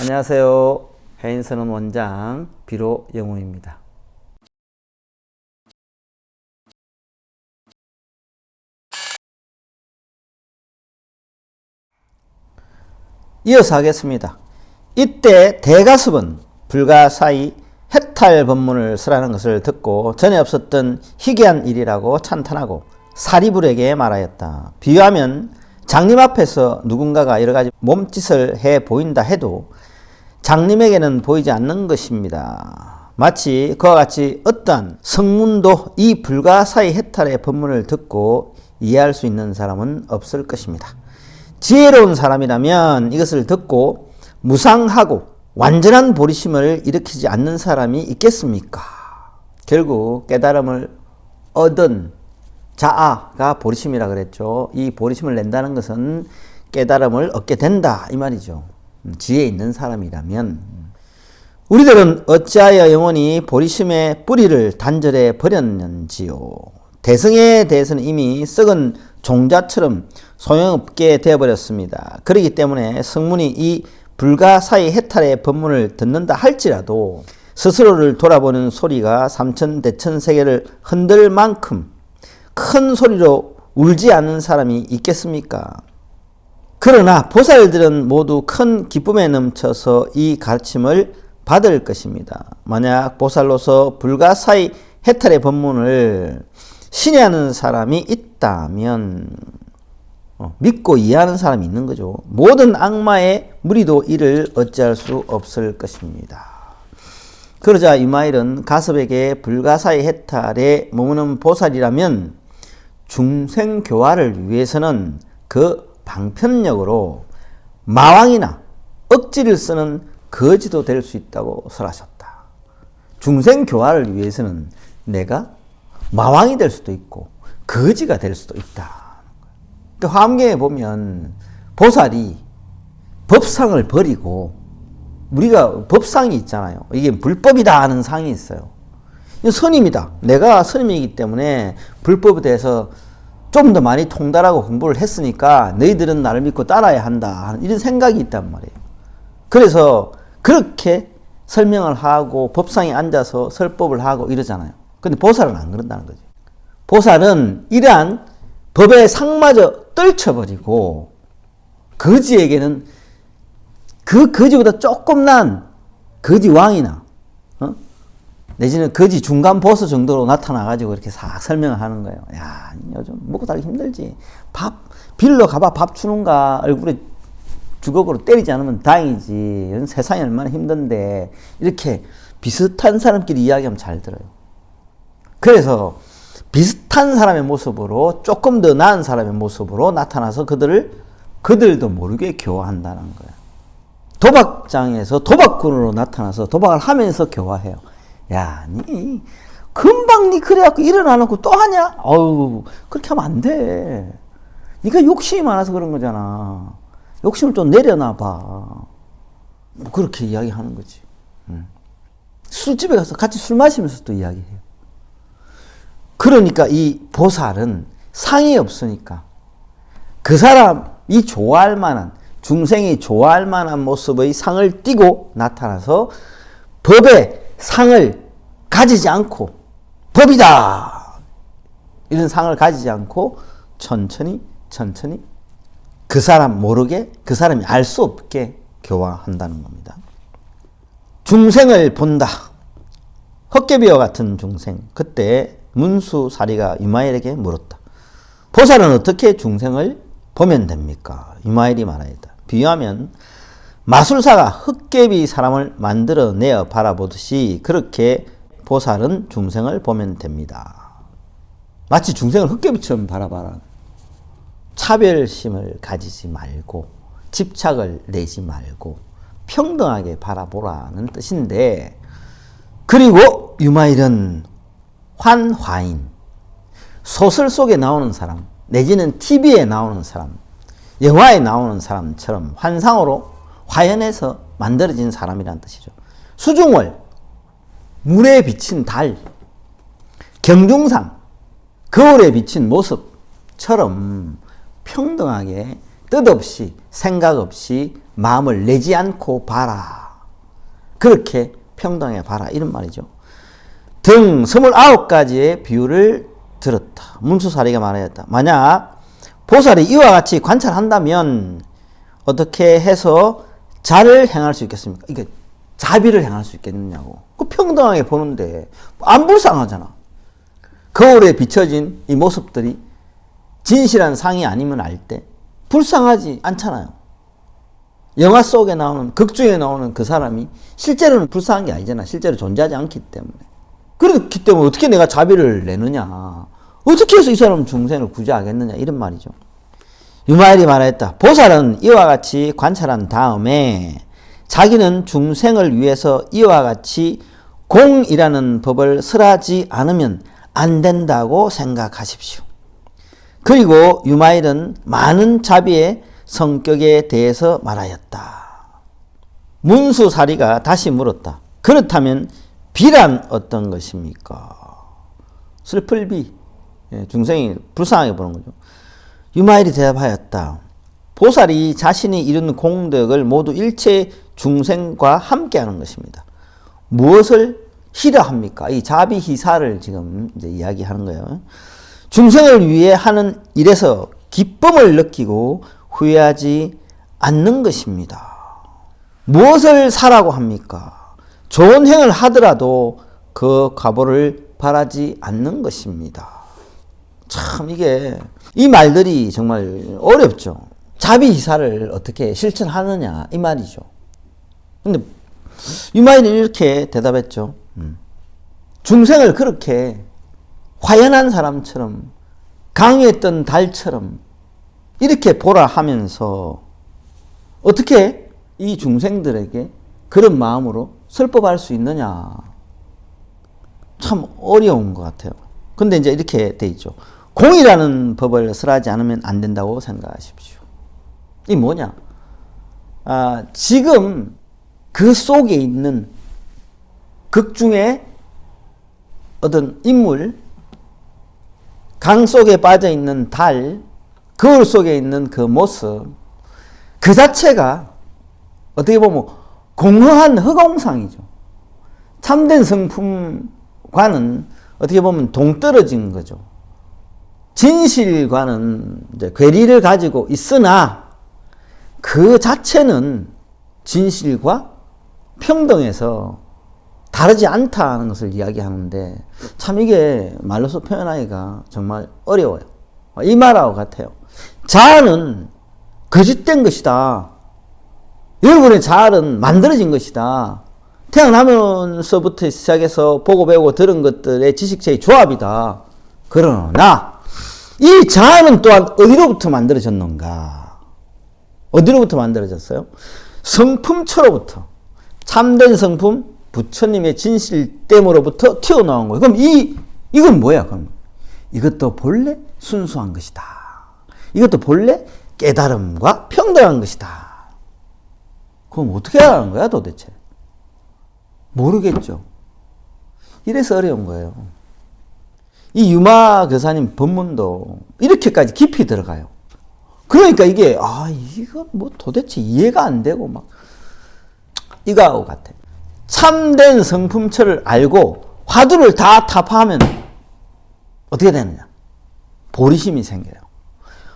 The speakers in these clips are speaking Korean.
안녕하세요. 해인선언 원장 비로 영웅입니다. 이어서 하겠습니다. 이때 대가습은 불가사의 해탈 법문을 쓰라는 것을 듣고 전에 없었던 희귀한 일이라고 찬탄하고 사리불에게 말하였다. 비유하면 장님 앞에서 누군가가 여러 가지 몸짓을 해 보인다 해도 장님에게는 보이지 않는 것입니다. 마치 그와 같이 어떠한 성문도 이 불가사의 해탈의 법문을 듣고 이해할 수 있는 사람은 없을 것입니다. 지혜로운 사람이라면 이것을 듣고 무상하고 완전한 보리심을 일으키지 않는 사람이 있겠습니까? 결국 깨달음을 얻은 자아가 보리심이라 그랬죠. 이 보리심을 낸다는 것은 깨달음을 얻게 된다 이 말이죠. 음, 지혜 있는 사람이라면 우리들은 어찌하여 영원히 보리심의 뿌리를 단절해 버렸는지요. 대승에 대해서는 이미 썩은 종자처럼 소용없게 되어버렸습니다. 그렇기 때문에 성문이 이 불가사의 해탈의 법문을 듣는다 할지라도 스스로를 돌아보는 소리가 삼천 대천 세계를 흔들 만큼 큰 소리로 울지 않는 사람이 있겠습니까? 그러나 보살들은 모두 큰 기쁨에 넘쳐서 이 가르침을 받을 것입니다. 만약 보살로서 불가사의 해탈의 법문을 신뢰하는 사람이 있다면 어, 믿고 이해하는 사람이 있는 거죠. 모든 악마의 무리도 이를 어찌할 수 없을 것입니다. 그러자 유마일은 가섭에게 불가사의 해탈에 머무는 보살이라면 중생교화를 위해서는 그 방편력으로 마왕이나 억지를 쓰는 거지도 될 수 있다고 설하셨다. 중생교화를 위해서는 내가 마왕이 될 수도 있고 거지가 될 수도 있다. 화엄경에 보면 보살이 법상을 버리고 우리가 법상이 있잖아요. 이게 불법이다 하는 상이 있어요. 선임이다. 내가 선임이기 때문에 불법에 대해서 좀 더 많이 통달하고 공부를 했으니까 너희들은 나를 믿고 따라야 한다. 이런 생각이 있단 말이에요. 그래서 그렇게 설명을 하고 법상에 앉아서 설법을 하고 이러잖아요. 근데 보살은 안 그런다는 거죠. 보살은 이러한 법의 상마저 떨쳐버리고 거지에게는 그 거지보다 조금 난 거지 왕이나 어? 내지는 거지 중간 보스 정도로 나타나가지고 이렇게 싹 설명을 하는 거예요. 야 요즘 먹고 살기 힘들지. 밥 빌러 가봐 밥 주는가 얼굴에 주걱으로 때리지 않으면 다행이지. 세상이 얼마나 힘든데 이렇게 비슷한 사람끼리 이야기하면 잘 들어요. 그래서 비슷한 사람의 모습으로 조금 더 나은 사람의 모습으로 나타나서 그들을 그들도 모르게 교화한다는 거야. 도박장에서 도박꾼으로 나타나서 도박을 하면서 교화해요. 야, 니 금방 니 그래갖고 일어나놓고 또 하냐? 어우, 그렇게 하면 안 돼. 니가 욕심이 많아서 그런 거잖아. 욕심을 좀 내려놔 봐. 뭐 그렇게 이야기하는 거지. 술집에 가서 같이 술 마시면서 또 이야기해요. 그러니까 이 보살은 상이 없으니까 그 사람이 좋아할 만한 중생이 좋아할 만한 모습의 상을 띠고 나타나서 법의 상을 가지지 않고 법이다 이런 상을 가지지 않고 천천히 천천히 그 사람 모르게 그 사람이 알 수 없게 교화한다는 겁니다. 중생을 본다. 헛개비와 같은 중생. 그때 문수사리가 이마엘에게 물었다. 보살은 어떻게 중생을 보면 됩니까? 이마엘이 말하였다. 비유하면 마술사가 흑개비 사람을 만들어내어 바라보듯이 그렇게 보살은 중생을 보면 됩니다. 마치 중생을 흑개비처럼 바라봐라. 차별심을 가지지 말고 집착을 내지 말고 평등하게 바라보라는 뜻인데 그리고 유마일은 환화인 소설 속에 나오는 사람 내지는 TV에 나오는 사람 영화에 나오는 사람처럼 환상으로 화연해서 만들어진 사람이란 뜻이죠. 수중월 물에 비친 달 경중상 거울에 비친 모습처럼 평등하게 뜻없이 생각 없이 마음을 내지 않고 봐라. 그렇게 평등하게 봐라. 이런 말이죠. 등 29가지의 비유를 들었다. 문수사리가 말하였다. 만약 보살이 이와 같이 관찰한다면 어떻게 해서 자를 행할 수 있겠습니까? 이게 자비를 행할 수 있겠느냐고. 그 평등하게 보는데 안 불쌍하잖아. 거울에 비춰진 이 모습들이 진실한 상이 아니면 알 때 불쌍하지 않잖아요. 영화 속에 나오는 극 중에 나오는 그 사람이 실제로는 불쌍한 게 아니잖아. 실제로 존재하지 않기 때문에. 그렇기 때문에 어떻게 내가 자비를 내느냐. 어떻게 해서 이 사람 중생을 구제하겠느냐. 이런 말이죠. 유마일이 말했다. 보살은 이와 같이 관찰한 다음에 자기는 중생을 위해서 이와 같이 공이라는 법을 설하지 않으면 안 된다고 생각하십시오. 그리고 유마일은 많은 자비의 성격에 대해서 말하였다. 문수사리가 다시 물었다. 그렇다면 비란 어떤 것입니까? 슬플 비. 예, 중생이 불쌍하게 보는 거죠. 유마일이 대답하였다. 보살이 자신이 이룬 공덕을 모두 일체 중생과 함께 하는 것입니다. 무엇을 희라합니까? 이 자비희사를 지금 이제 이야기하는 거예요. 중생을 위해 하는 일에서 기쁨을 느끼고 후회하지 않는 것입니다. 무엇을 사라고 합니까? 좋은 행을 하더라도 그 과보를 바라지 않는 것입니다. 참 이게 이 말들이 정말 어렵죠. 자비 이사를 어떻게 실천하느냐 이 말이죠. 근데 유마인은 이렇게 대답했죠. 음. 중생을 그렇게 화연한 사람처럼 강했던 달처럼 이렇게 보라 하면서 어떻게 이 중생들에게 그런 마음으로 설법할 수 있느냐. 참 어려운 것 같아요. 근데 이제 이렇게 돼 있죠. 공이라는 법을 설하지 않으면 안 된다고 생각하십시오. 이 뭐냐? 아, 지금 그 속에 있는 극 중에 어떤 인물, 강 속에 빠져 있는 달, 거울 속에 있는 그 모습, 그 자체가 어떻게 보면 공허한 허공상이죠. 참된 성품과는 어떻게 보면 동떨어진 거죠. 진실과는 괴리를 가지고 있으나 그 자체는 진실과 평등해서 다르지 않다는 것을 이야기하는데 참 이게 말로서 표현하기가 정말 어려워요. 이 말하고 같아요. 자아는 거짓된 것이다. 여러분의 자아는 만들어진 것이다. 태어나면서부터 시작해서 보고 배우고 들은 것들의 지식체의 조합이다. 그러나 이 자아는 또한 어디로부터 만들어졌는가? 어디로부터 만들어졌어요? 성품처로부터 참된 성품 부처님의 진실됨으로부터 튀어나온 거예요. 그럼 이 이건 뭐야? 그럼 이것도 본래 순수한 것이다. 이것도 본래 깨달음과 평등한 것이다. 그럼 어떻게 하는 거야 도대체? 모르겠죠. 이래서 어려운 거예요. 이 유마 교사님 법문도 이렇게까지 깊이 들어가요. 그러니까 이게 아 이거 뭐 도대체 이해가 안 되고 막 이거하고 같아. 참된 성품처를 알고 화두를 다 타파하면 어떻게 되느냐? 보리심이 생겨요.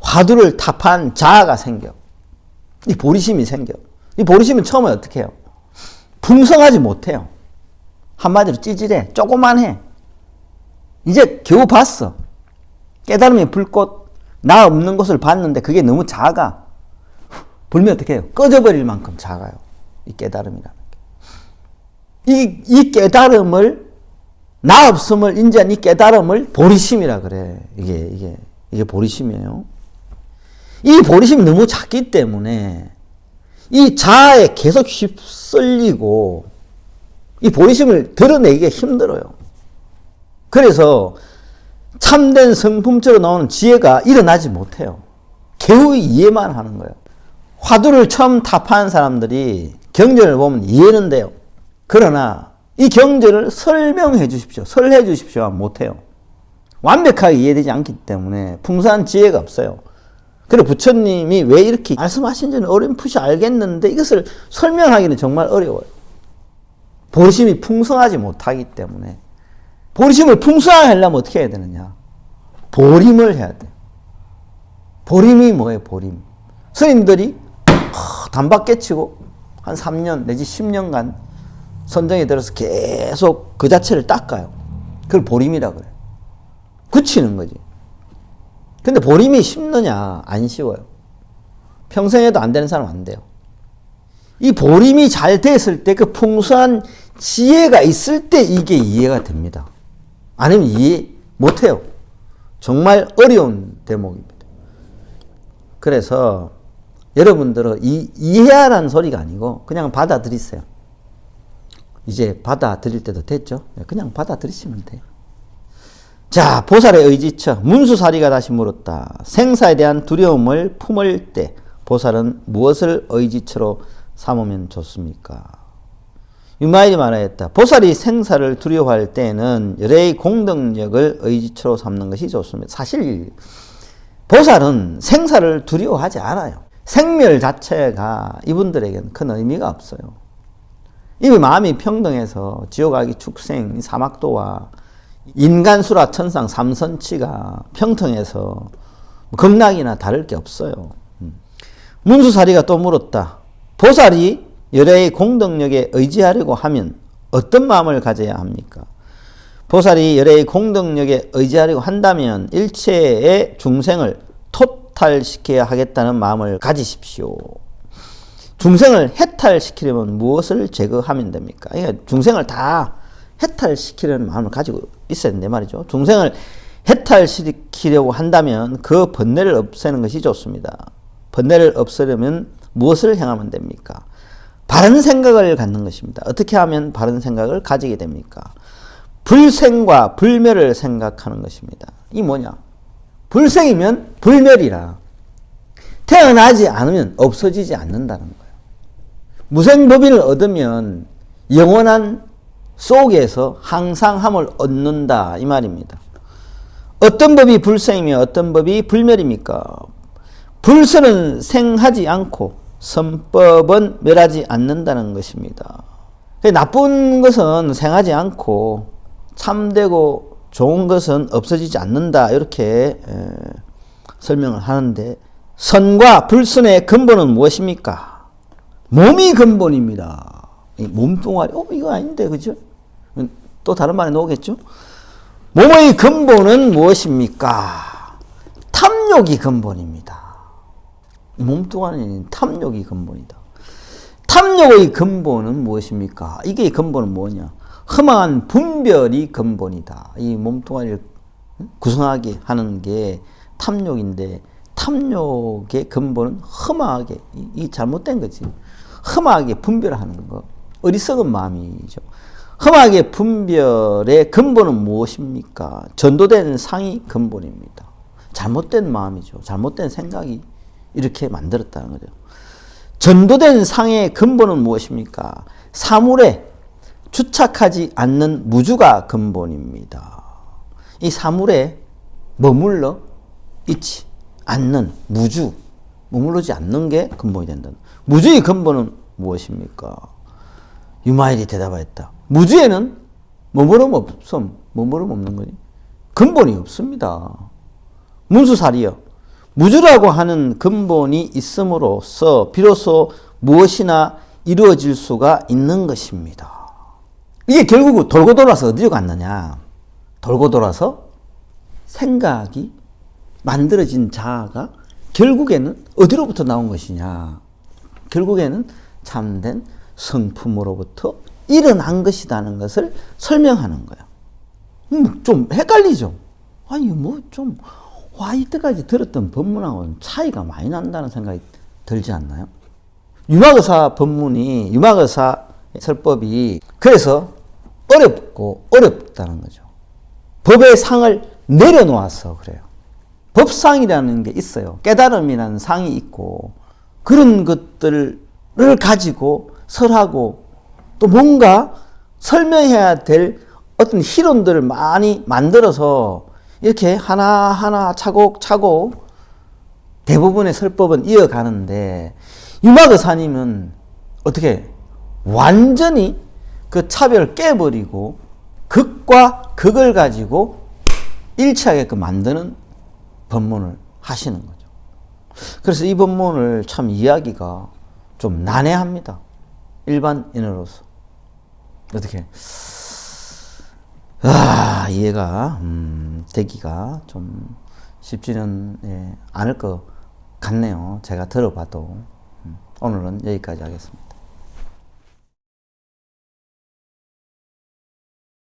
화두를 타파한 자아가 생겨. 이 보리심이 생겨. 이 보리심은 처음에 어떻게 해요? 풍성하지 못해요. 한마디로 찌질해. 조그만해. 이제 겨우 봤어. 깨달음의 불꽃, 나 없는 것을 봤는데 그게 너무 작아. 불면 어떻게 해요? 꺼져버릴 만큼 작아요. 이 깨달음이라는 게. 이, 이 깨달음을, 나 없음을 인지한 이 깨달음을 보리심이라 그래. 이게, 이게, 이게 보리심이에요. 이 보리심이 너무 작기 때문에 이 자아에 계속 휩쓸리고 이 보리심을 드러내기가 힘들어요. 그래서 참된 성품처럼 나오는 지혜가 일어나지 못해요. 겨우 이해만 하는 거예요. 화두를 처음 타파한 사람들이 경전을 보면 이해는 돼요. 그러나 이 경전을 설명해 주십시오. 설해 주십시오. 못해요. 완벽하게 이해되지 않기 때문에 풍성한 지혜가 없어요. 그래 부처님이 왜 이렇게 말씀하신지는 어렴풋이 알겠는데 이것을 설명하기는 정말 어려워요. 보리심이 풍성하지 못하기 때문에 보리심을 풍성하게 하려면 어떻게 해야 되느냐? 보림을 해야 돼. 보림이 뭐예요? 보림. 스님들이 단박 깨치고 한 3년 내지 10년간 선정에 들어서 계속 그 자체를 닦아요. 그걸 보림이라 그래. 굳히는 거지. 근데 보림이 쉽느냐? 안 쉬워요. 평생에도 안 되는 사람 안 돼요. 이 보림이 잘 됐을 때 그 풍성한 지혜가 있을 때 이게 이해가 됩니다. 아니면 이해 못 해요. 정말 어려운 대목입니다. 그래서 여러분들은 이, 이해하라는 소리가 아니고 그냥 받아들이세요. 이제 받아들일 때도 됐죠? 네, 그냥 받아들이시면 돼요. 자, 보살의 의지처. 문수사리가 다시 물었다. 생사에 대한 두려움을 품을 때 보살은 무엇을 의지처로 삼으면 좋습니까? 유마일이 말하였다. 보살이 생사를 두려워할 때에는 열의 공덕력을 의지처로 삼는 것이 좋습니다. 사실 보살은 생사를 두려워하지 않아요. 생멸 자체가 이분들에게는 큰 의미가 없어요. 이미 마음이 평등해서 지옥아기 축생 사막도와 인간수라 천상 삼선치가 평등해서 극락이나 다를 게 없어요. 음. 문수사리가 또 물었다. 보살이 열애의 공덕력에 의지하려고 하면 어떤 마음을 가져야 합니까? 보살이 열애의 공덕력에 의지하려고 한다면 일체의 중생을 토탈시켜야 하겠다는 마음을 가지십시오. 중생을 해탈시키려면 무엇을 제거하면 됩니까? 그러니까 중생을 다 해탈시키려는 마음을 가지고 있어야 된다 말이죠. 중생을 해탈시키려고 한다면 그 번뇌를 없애는 것이 좋습니다. 번뇌를 없애려면 무엇을 행하면 됩니까? 바른 생각을 갖는 것입니다. 어떻게 하면 바른 생각을 가지게 됩니까? 불생과 불멸을 생각하는 것입니다. 이 뭐냐? 불생이면 불멸이라. 태어나지 않으면 없어지지 않는다는 거예요. 무생법인을 얻으면 영원한 속에서 항상함을 얻는다 이 말입니다. 어떤 법이 불생이며 어떤 법이 불멸입니까? 불선은 생하지 않고 선법은 멸하지 않는다는 것입니다. 나쁜 것은 생하지 않고 참되고 좋은 것은 없어지지 않는다 이렇게 설명을 하는데 선과 불선의 근본은 무엇입니까? 몸이 근본입니다. 몸뚱아리, 어, 이거 아닌데, 그죠? 또 다른 말에 나오겠죠? 몸의 근본은 무엇입니까? 탐욕이 근본입니다. 몸뚱아리는 탐욕이 근본이다. 탐욕의 근본은 무엇입니까? 이게 근본은 뭐냐? 험한 분별이 근본이다. 이 몸뚱아리를 구성하게 하는 게 탐욕인데, 탐욕의 근본은 험하게, 이 잘못된 거지. 험하게 분별하는 거. 어리석은 마음이죠. 험하게 분별의 근본은 무엇입니까? 전도된 상이 근본입니다. 잘못된 마음이죠. 잘못된 생각이 이렇게 만들었다는 거죠. 전도된 상의 근본은 무엇입니까? 사물에 주착하지 않는 무주가 근본입니다. 이 사물에 머물러 있지 않는 무주, 머무르지 않는 게 근본이 된다. 무주의 근본은 무엇입니까? 유마일이 대답하였다. 무주에는 머무름 없음, 머무름 없는 거지. 근본이 없습니다. 문수살이여. 무주라고 하는 근본이 있음으로써 비로소 무엇이나 이루어질 수가 있는 것입니다. 이게 결국 돌고 돌아서 어디로 갔느냐? 돌고 돌아서 생각이 만들어진 자아가 결국에는 어디로부터 나온 것이냐? 결국에는 참된 성품으로부터 일어난 것이라는 것을 설명하는 거야. 음, 좀 헷갈리죠? 아니, 뭐 좀, 와, 이때까지 들었던 법문하고는 차이가 많이 난다는 생각이 들지 않나요? 유마거사 법문이, 유마거사 설법이 그래서 어렵고 어렵다는 거죠. 법의 상을 내려놓아서 그래요. 법상이라는 게 있어요. 깨달음이라는 상이 있고, 그런 것들을 가지고 설하고 또 뭔가 설명해야 될 어떤 희론들을 많이 만들어서 이렇게 하나하나 차곡차곡 대부분의 설법은 이어가는데 유마거사님은 어떻게 완전히 그 차별을 깨버리고 극과 극을 가지고 일치하게끔 만드는 법문을 하시는 거죠. 그래서 이 법문을 참 이해하기가 좀 난해합니다. 일반인으로서. 어떻게? 아, 이해가, 음, 되기가 좀 쉽지는 예, 않을 것 같네요. 제가 들어봐도. 음, 오늘은 여기까지 하겠습니다.